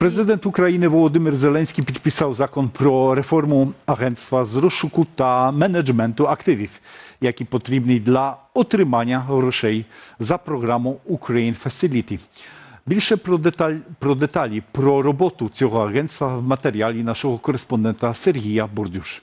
Президент України Володимир Зеленський підписав закон про реформу агентства з розшуку та менеджменту активів, які потрібні для отримання грошей за програму Ukraine Facility. Більше про, деталь, про деталі про роботу цього агентства в матеріалі нашого кореспондента Сергія Бурдюш.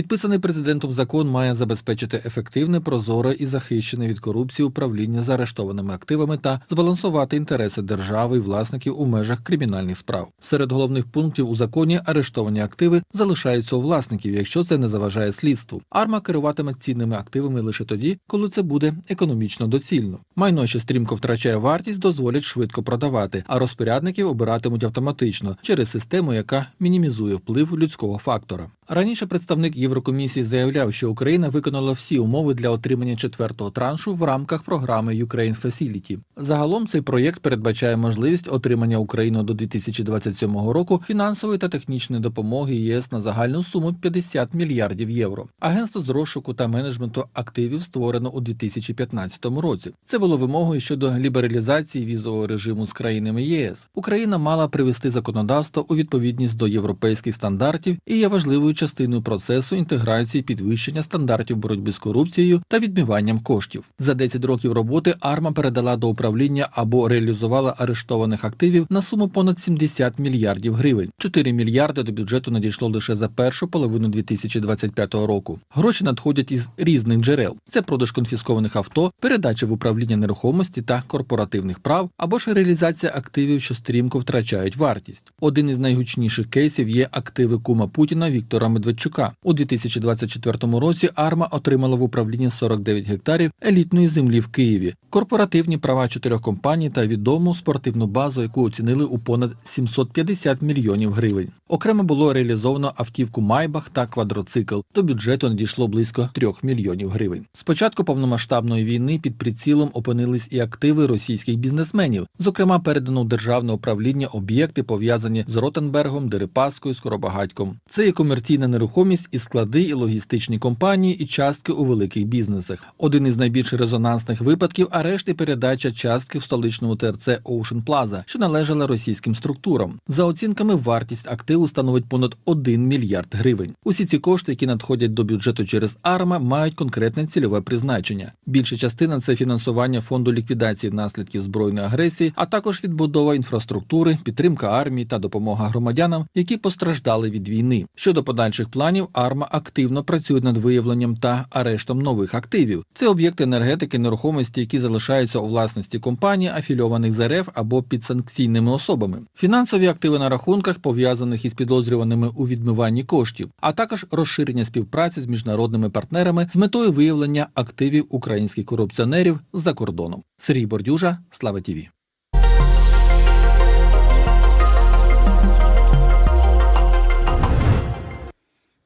Підписаний президентом закон має забезпечити ефективне, прозоре і захищене від корупції управління заарештованими активами та збалансувати інтереси держави і власників у межах кримінальних справ. Серед головних пунктів у законі арештовані активи залишаються у власників, якщо це не заважає слідству. Арма керуватиме цінними активами лише тоді, коли це буде економічно доцільно. Майно, що стрімко втрачає вартість, дозволять швидко продавати, а розпорядників обиратимуть автоматично через систему, яка мінімізує вплив людського фактора. Раніше представник Єврокомісії заявляв, що Україна виконала всі умови для отримання четвертого траншу в рамках програми Ukraine Facility. Загалом цей проєкт передбачає можливість отримання Україною до 2027 року фінансової та технічної допомоги ЄС на загальну суму 50 мільярдів євро. Агентство з розшуку та менеджменту активів створено у 2015 році. Це було вимогою щодо лібералізації візового режиму з країнами ЄС. Україна мала привести законодавство у відповідність до європейських стандартів і є важливою частиною процесу інтеграції підвищення стандартів боротьби з корупцією та відмиванням коштів. За 10 років роботи АРМА передала до управління або реалізувала арештованих активів на суму понад 70 мільярдів гривень. 4 мільярди до бюджету надійшло лише за першу половину 2025 року. Гроші надходять із різних джерел: це продаж конфіскованих авто, передача в управління нерухомості та корпоративних прав, або ж реалізація активів, що стрімко втрачають вартість. Один із найгучніших кейсів є активи кума Путіна Віктора Медведчука. У 2024 році Арма отримала в управлінні 49 гектарів елітної землі в Києві, корпоративні права чотирьох компаній та відому спортивну базу, яку оцінили у понад 750 мільйонів гривень. Окремо було реалізовано автівку Майбах та квадроцикл. До бюджету надійшло близько 3 мільйонів гривень. Спочатку повномасштабної війни під прицілом опинились і активи російських бізнесменів. Зокрема, передано у державне управління об'єкти пов'язані з Ротенбергом, Дерипаскою, Скоробагатьком. Це і комерційна нерухомість, і склади, і логістичні компанії, і частки у великих бізнесах. Один із найбільш резонансних випадків арешт і передача частки в столичному ТРЦ Ocean Plaza, що належала російським структурам. За оцінками, вартість активу становить понад 1 мільярд гривень. Усі ці кошти, які надходять до бюджету через АРМА, мають конкретне цільове призначення. Більша частина це фінансування фонду ліквідації наслідків збройної агресії, а також відбудова інфраструктури, підтримка армії та допомога громадянам, які постраждали від війни. Щодо подальших планів, АРМА активно працює над виявленням та арештом нових активів. Це об'єкти енергетики, нерухомості, які залишаються у власності компаній, афільованих з РФ або під санкційними особами. Фінансові активи на рахунках пов'язаних із підозрюваними у відмиванні коштів, а також розширення співпраці з міжнародними партнерами з метою виявлення активів українських корупціонерів за кордоном. Сергій Бордюжа, Слава Тіві.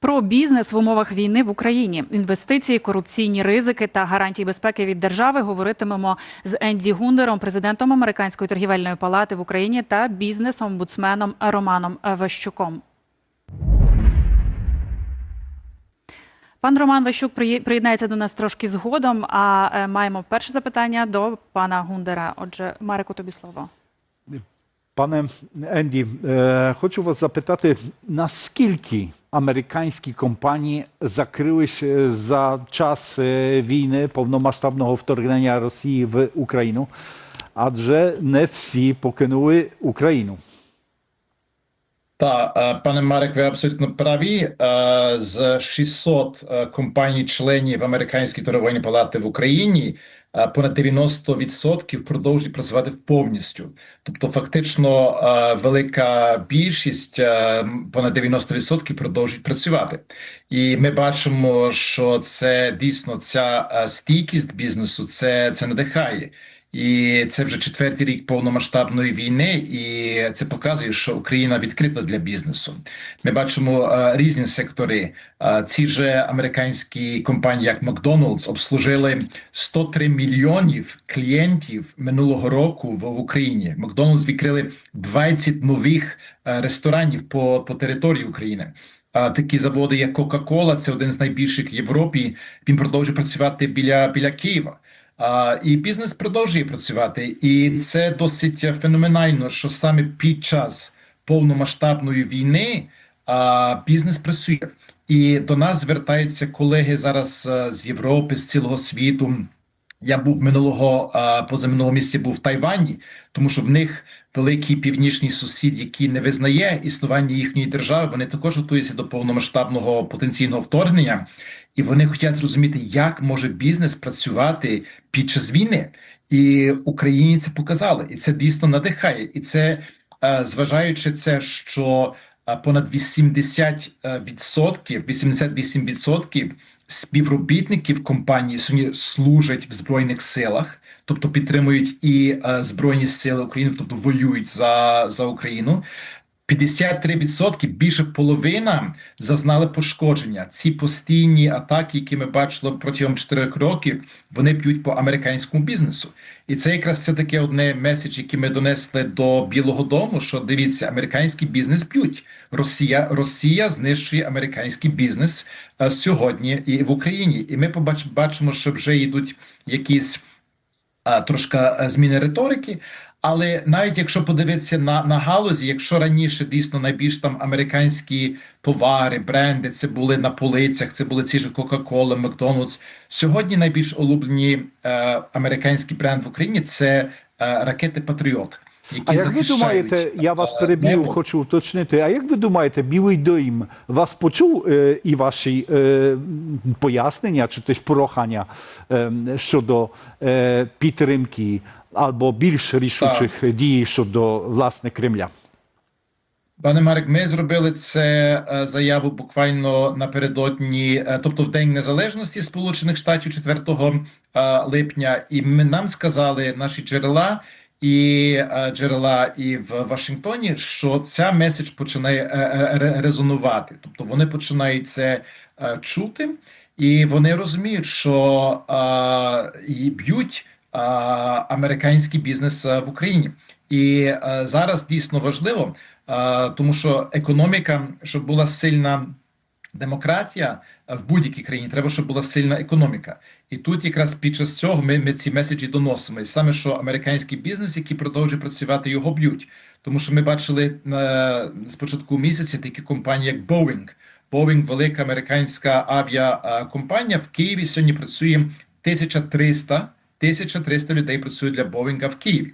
Про бізнес в умовах війни в Україні, інвестиції, корупційні ризики та гарантії безпеки від держави говоритимемо з Енді Гундером, президентом Американської торгівельної палати в Україні та бізнес-омбудсменом Романом Ващуком. Пан Роман Ващук приєднається до нас трошки згодом. А е, маємо перше запитання до пана Гундера. Отже, Марику, тобі слово. Пане Енді, е, хочу вас запитати, наскільки американські компанії закрились е, за час е, війни повномасштабного вторгнення Росії в Україну, адже не всі покинули Україну. Так, е, пане Марик, ви абсолютно праві. З 600 е, компаній-членів Американської торговельної палати в Україні понад 90% продовжують працювати повністю. Тобто, фактично, велика більшість, понад 90% продовжують працювати. І ми бачимо, що це дійсно ця стійкість бізнесу, це, це надихає. І це вже четвертий рік повномасштабної війни, і це показує, що Україна відкрита для бізнесу. Ми бачимо е, різні сектори. Е, ці же американські компанії, як Макдоналдс, обслужили 103 мільйонів клієнтів минулого року в, в Україні. Макдоналдс відкрили 20 нових е, ресторанів по, по території України. А такі заводи, як Coca-Cola, це один з найбільших в Європі. Він продовжує працювати біля, біля Києва. І бізнес продовжує працювати. І це досить феноменально, що саме під час повномасштабної війни а, бізнес працює. І до нас звертаються колеги зараз з Європи, з цілого світу. Я був минулого позаминулого місяця був в Тайвані, тому що в них великий північний сусід, який не визнає існування їхньої держави. Вони також готуються до повномасштабного потенційного вторгнення, і вони хочуть зрозуміти, як може бізнес працювати під час війни. І Україні це показали, і це дійсно надихає. І це е, зважаючи це, що е, понад 80 е, відсотків, 88% співробітників компанії сьогодні служать в збройних силах, тобто підтримують і е, збройні сили України, тобто воюють за, за Україну. 53%, більше половина зазнали пошкодження. Ці постійні атаки, які ми бачили протягом 4 років, вони б'ють по американському бізнесу. І це якраз це таке одне меседж, який ми донесли до Білого Дому. Що дивіться, американський бізнес б'ють. Росія Росія знищує американський бізнес е, сьогодні і в Україні. І ми побач, бачимо, що вже йдуть якісь а, трошки е, зміни риторики. Але навіть якщо подивитися на, на галузі, якщо раніше дійсно найбільш там американські товари, бренди, це були на полицях, це були ці ж Coca-Cola, Макдональдс. Сьогодні найбільш улюблені е, американський бренд в Україні це е, ракети Патріот. Які А як ви думаєте, я вас е, переб'ю, хочу уточнити. А як ви думаєте, Білий Дим вас почув е, і ваші е, пояснення чи теж прохання е, щодо е, підтримки або більш рішучих дій щодо власне Кремля? Пане Марик, ми зробили це е, заяву буквально напередодні, е, тобто в День Незалежності Сполучених Штатів 4 е, липня, і ми нам сказали наші джерела і джерела і в Вашингтоні, що ця меседж починає резонувати, тобто вони починають це чути, і вони розуміють, що б'ють американський бізнес е, в Україні. І е, зараз дійсно важливо, е, тому що економіка, щоб була сильна демократія в будь-якій країні, треба, щоб була сильна економіка. І тут якраз під час цього ми, ми ці меседжі доносимо. І саме що американський бізнес, який продовжує працювати, його б'ють. Тому що ми бачили на спочатку місяця такі компанії, як Boeing. Boeing – велика американська авіакомпанія в Києві сьогодні працює 1300, 1300 людей працює для Боїнга в Києві.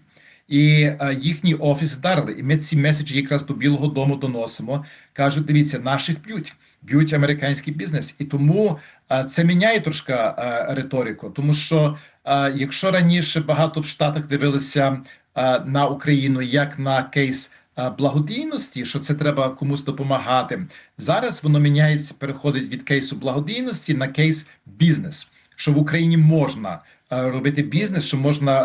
І е, їхній офіс вдарили. І ми ці меседжі якраз до Білого Дому доносимо. Кажуть, дивіться, наших б'ють, б'ють американський бізнес. І тому е, це міняє трошки е, риторику. Тому що е, якщо раніше багато в Штатах дивилися е, на Україну як на кейс е, благодійності, що це треба комусь допомагати, зараз воно міняється, переходить від кейсу благодійності на кейс бізнес, що в Україні можна робити бізнес, що можна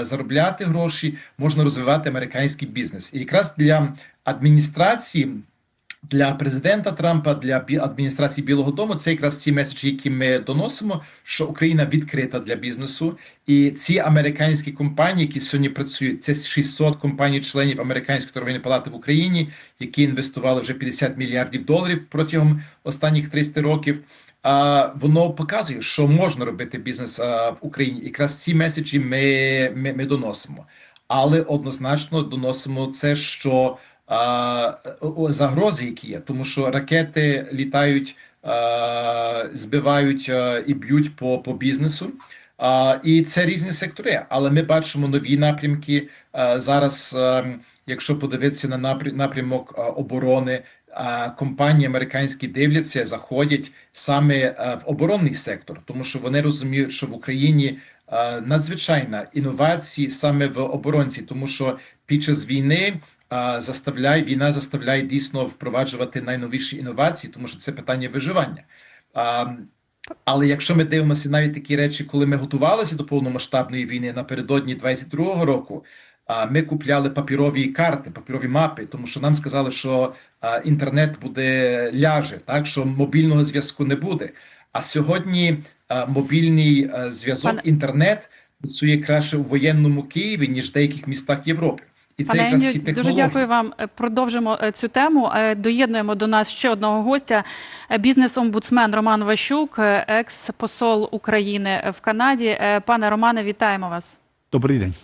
е, заробляти гроші, можна розвивати американський бізнес. І якраз для адміністрації. Для президента Трампа, для адміністрації Білого Дому, це якраз ці меседжі, які ми доносимо, що Україна відкрита для бізнесу, і ці американські компанії, які сьогодні працюють, це 600 компаній-членів Американської торговельної палати в Україні, які інвестували вже 50 мільярдів доларів протягом останніх 300 років. Воно показує, що можна робити бізнес в Україні. Якраз ці меседжі ми, ми, ми доносимо, але однозначно доносимо це, що загрози, які є, тому що ракети літають, збивають і б'ють по, по бізнесу. А, і це різні сектори, але ми бачимо нові напрямки. А, зараз, а, якщо подивитися на напрямок оборони, компанії американські дивляться, заходять саме в оборонний сектор, тому що вони розуміють, що в Україні надзвичайна інновації саме в оборонці, тому що під час війни а, заставляє війна заставляє дійсно впроваджувати найновіші інновації, тому що це питання виживання. Але якщо ми дивимося навіть такі речі, коли ми готувалися до повномасштабної війни напередодні 22-го року, ми купляли папірові карти, папірові мапи, тому що нам сказали, що інтернет буде ляже, так що мобільного зв'язку не буде. А сьогодні мобільний зв'язок, Пане- інтернет працює краще у воєнному Києві, ніж в деяких містах Європи. І це Пане якраз ті Ендю, дуже дякую вам. Е, Продовжимо е, цю тему. Е, Доєднуємо до нас ще одного гостя. Е, Бізнес-омбудсмен Роман Ващук, е, екс-посол України в Канаді. Е, Пане Романе, вітаємо вас. Добрий день.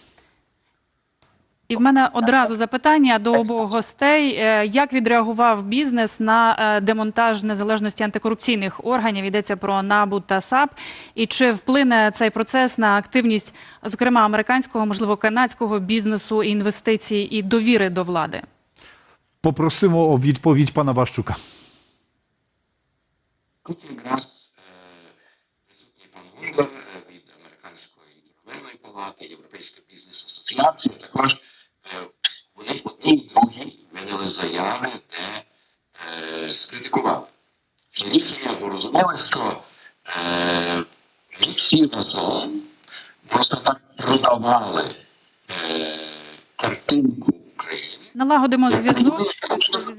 І в мене одразу запитання до обох гостей: Е, як відреагував бізнес на е, демонтаж незалежності антикорупційних органів? Йдеться про НАБУ та САП. І чи вплине цей процес на активність, зокрема американського, можливо, канадського бізнесу, інвестицій і довіри до влади? Попросимо о відповідь пана Ващука. Тут якраз е, присутній пан Гундер від Американської торговельної палати, Європейської бізнес асоціації. Також е, вони одні й другі видали заяви, де е, скритикували це рішення, бо розуміли, що е, всі разом просто так продавали е, картинку України. Налагодимо зв'язок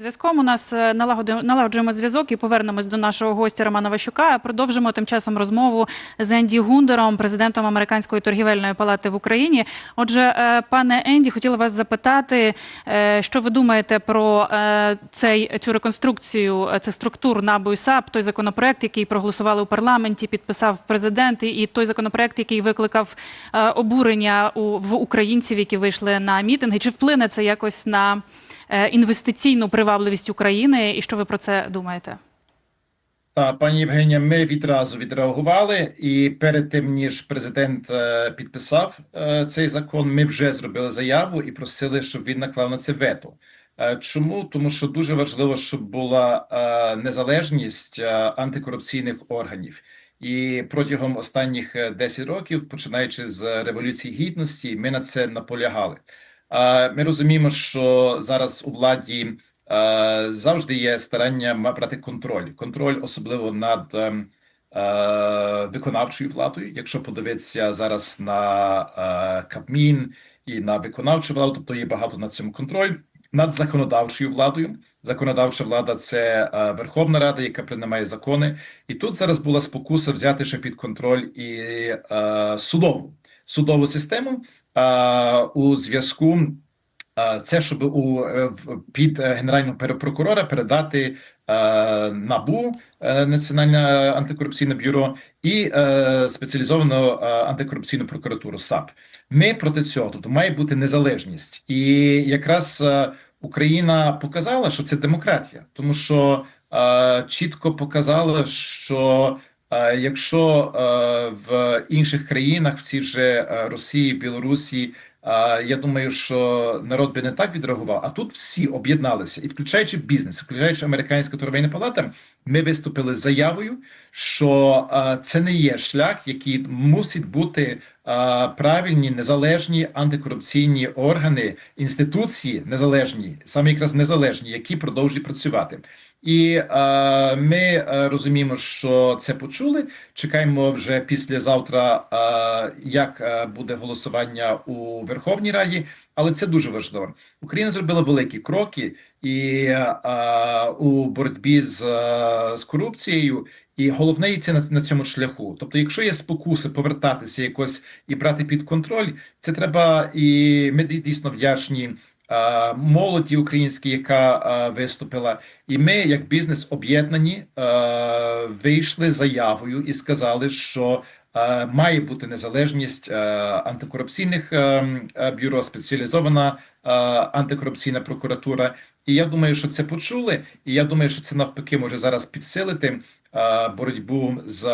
зв'язком. У нас е, налагоджуємо зв'язок і повернемось до нашого гостя Романа Ващука. Продовжимо тим часом розмову з Енді Гундером, президентом Американської торгівельної палати в Україні. Отже, е, пане Енді, хотіла вас запитати, е, що ви думаєте про цей цю реконструкцію е, цих структур НАБУ і САП, той законопроект, який проголосували у парламенті, підписав президент, і- той законопроект, який викликав обурення у в українців, які вийшли на мітинги. Чи вплине це якось на інвестиційну привабливість України? І що ви про це думаєте? Та, пані Євгенія, ми відразу відреагували, і перед тим ніж президент е, підписав е, цей закон, ми вже зробили заяву і просили, щоб він наклав на це вето. Е, Чому? Тому що дуже важливо, щоб була е, незалежність е, антикорупційних органів. І протягом останніх е, 10 років, починаючи з Революції Гідності, ми на це наполягали. Ми розуміємо, що зараз у владі завжди є старання брати контроль. Контроль особливо над ем, виконавчою владою. Якщо подивитися зараз на Кабмін і на виконавчу владу, тобто є багато на цьому контроль над законодавчою владою. Законодавча влада це Верховна Рада, яка приймає закони. І тут зараз була спокуса взяти ще під контроль і судову судову систему у зв'язку. Це щоб у е, під е, генерального пере- прокурора передати е, НАБУ, Національне антикорупційне бюро, і спеціалізовану антикорупційну прокуратуру САП. Ми проти цього, тобто має бути незалежність, і якраз Україна показала, що це демократія, тому що чітко показала, що якщо е, в інших країнах, в цій же е, Росії, Білорусі, е, я думаю, що народ би не так відреагував. А тут всі об'єдналися, і включаючи бізнес, включаючи американська торговельна палата, ми виступили з заявою, що це не є шлях, який мусить бути правильні, незалежні антикорупційні органи, інституції незалежні, саме якраз незалежні, які продовжують працювати. І е, ми розуміємо, що це почули. Чекаємо вже післязавтра, е, як буде голосування у Верховній Раді. Але це дуже важливо. Україна зробила великі кроки і е, у боротьбі з, е, з корупцією. І головне це на, на цьому шляху. Тобто, якщо є спокуси повертатися якось і брати під контроль, це треба, і ми дійсно вдячні е, молоді українській, яка е, виступила. І ми, як бізнес, об'єднані, вийшли заявою і сказали, що е, має бути незалежність е, антикорупційних е, бюро, спеціалізована е, антикорупційна прокуратура. І я думаю, що це почули, і я думаю, що це навпаки може зараз підсилити боротьбу з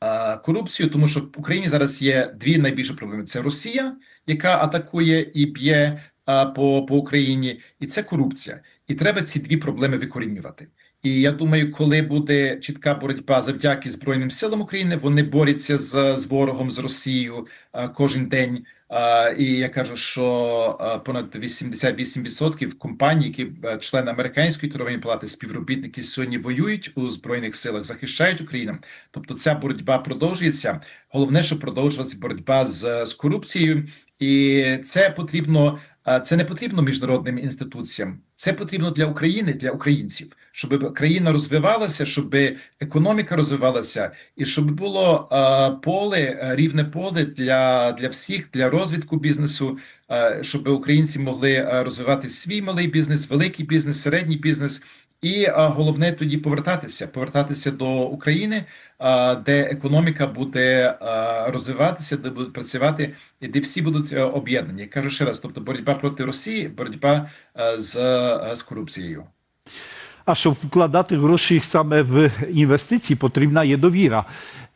е, корупцією, тому що в Україні зараз є дві найбільші проблеми: це Росія, яка атакує і б'є е, по, по Україні, і це корупція. І треба ці дві проблеми викорінювати. І я думаю, коли буде чітка боротьба завдяки Збройним силам України, вони борються з, з ворогом, з Росією е, кожен день. Е, І я кажу, що е, понад 88% компаній, які члени американської торговельної палати, співробітники сьогодні воюють у збройних силах, захищають Україну. Тобто ця боротьба продовжується. Головне, щоб продовжувалася боротьба з, з корупцією, і це потрібно. Це не потрібно міжнародним інституціям, це потрібно для України, для українців, щоб країна розвивалася, щоб економіка розвивалася, і щоб було е, поле, е, рівне поле для, для всіх, для розвитку бізнесу, е, щоб українці могли розвивати свій малий бізнес, великий бізнес, середній бізнес. І головне тоді повертатися, повертатися до України, де економіка буде розвиватися, де будуть працювати, і де всі будуть об'єднані. Кажу ще раз: тобто боротьба проти Росії, боротьба з, з корупцією. А щоб вкладати гроші саме в інвестиції, потрібна є довіра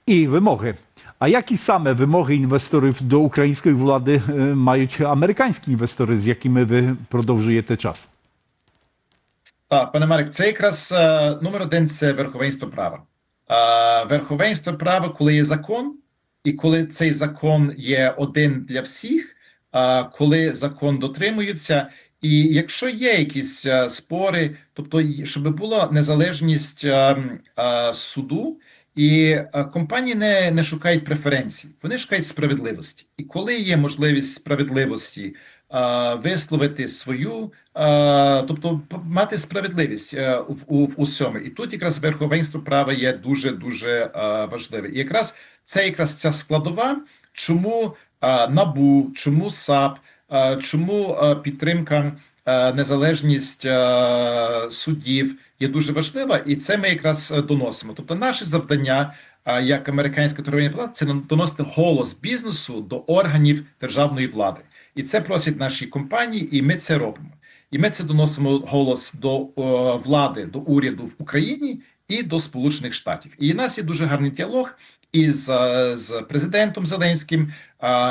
і вимоги. А які саме вимоги інвесторів до української влади е, мають американські інвестори, з якими ви продовжуєте час? Так, пане Марик, це якраз е, номер один це верховенство права. Е, верховенство права, коли є закон, і коли цей закон є один для всіх, коли закон дотримується, і якщо є якісь е, спори, тобто щоб була незалежність е, м, е, суду, і е, компанії не, не шукають преференцій, вони шукають справедливості. І коли є можливість справедливості е, висловити свою, е, тобто мати справедливість е, в, у, в усьому. І тут якраз верховенство права є дуже дуже е, важливе. І якраз це якраз ця складова, чому е, НАБУ, чому САП, чому підтримка. Незалежність суддів є дуже важлива, і це ми якраз е, доносимо. Тобто, наше завдання як американська торговельна палата, це доносити голос бізнесу до органів державної влади, і це просять наші компанії, і ми це робимо. І ми це доносимо голос до влади, до уряду в Україні і до Сполучених Штатів. І у нас є дуже гарний діалог із з президентом Зеленським.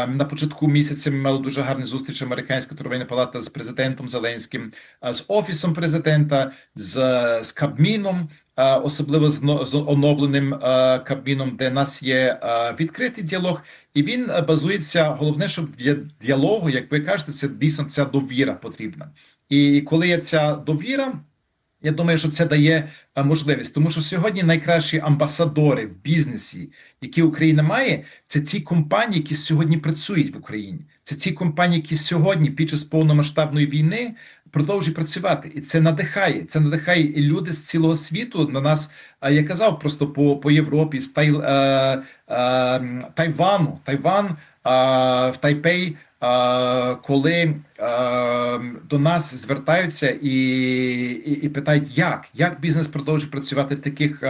На початку місяця ми мали дуже гарну зустріч Американська торговельна палата з президентом Зеленським, з офісом президента, з, з Кабміном, особливо з, оновленим Кабміном, де нас є відкритий діалог, і він базується. Головне, щоб для діалогу, як ви кажете, це дійсно ця довіра потрібна. І коли є ця довіра. Я думаю, що це дає е, можливість, тому що сьогодні найкращі амбасадори в бізнесі, які Україна має, це ці компанії, які сьогодні працюють в Україні. Це ці компанії, які сьогодні під час повномасштабної війни продовжують працювати, і це надихає. Це надихає і люди з цілого світу на нас. А я казав просто по, по Європі, з Тай, е, е, Тайвану, Тайван е, в Тайпей. Коли до нас звертаються і, і, і питають, як, як бізнес продовжує працювати в таких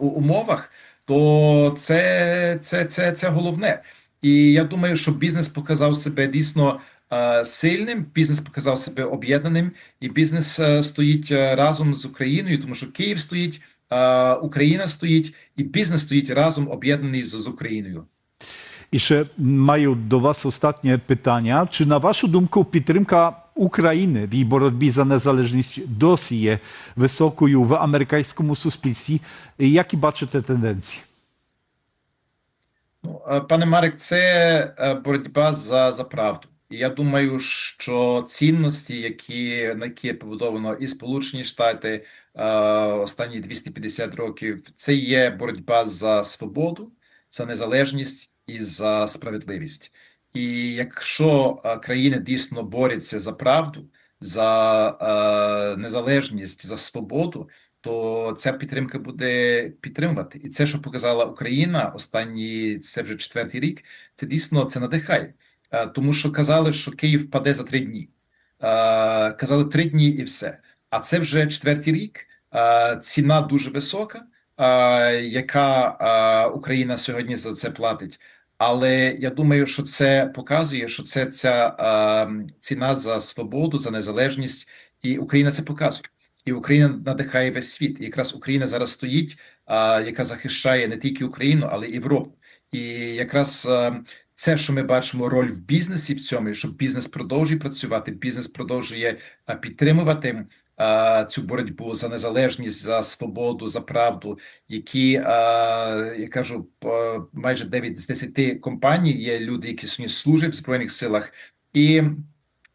умовах, то це, це, це, це головне. І я думаю, що бізнес показав себе дійсно сильним, бізнес показав себе об'єднаним, і бізнес стоїть разом з Україною, тому що Київ стоїть, Україна стоїть, і бізнес стоїть разом об'єднаний з Україною. Ще маю до вас ostatnie pytania. Czy na waszą думку підтримка України в її боротьбі за незалежність досі є високою в американському суспільстві? Які бачите тенденції? Пане Марик, це боротьба за, за правду. І я думаю, що цінності, які, на які побудовано і Сполучені Штати е, останні 250 років, це є боротьба за свободу, за незалежність і за справедливість. І якщо е, країни дійсно борються за правду, за е, незалежність, за свободу, то ця підтримка буде підтримувати. І це, що показала Україна останні, це вже четвертий рік, це дійсно це надихає. Е, Тому що казали, що Київ впаде за три дні. Казали три дні і все. А це вже четвертий рік. Ціна дуже висока, яка Україна сьогодні за це платить. Але я думаю, що це показує, що це ця ціна за свободу, за незалежність, і Україна це показує. І Україна надихає весь світ. І якраз Україна зараз стоїть, яка захищає не тільки Україну, але й Європу. І якраз е, це, що ми бачимо, роль в бізнесі в цьому, що бізнес продовжує працювати, бізнес продовжує підтримувати е, цю боротьбу за незалежність, за свободу, за правду, які е, я кажу, майже 9 з 10 компаній є люди, які сьогодні служать в збройних силах, і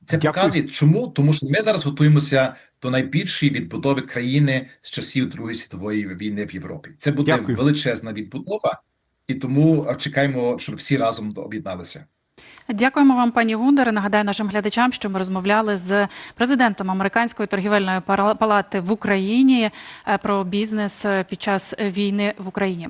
це Дякую. показує, чому тому, що ми зараз готуємося до найбільшої відбудови країни з часів Другої світової війни в Європі. Це буде Дякую. величезна відбудова, і тому е, чекаємо, щоб всі разом об'єдналися. Дякуємо вам, пані Гундер. Нагадаю нашим глядачам, що ми розмовляли з президентом американської торгівельної палати в Україні е, про бізнес е, під час війни в Україні.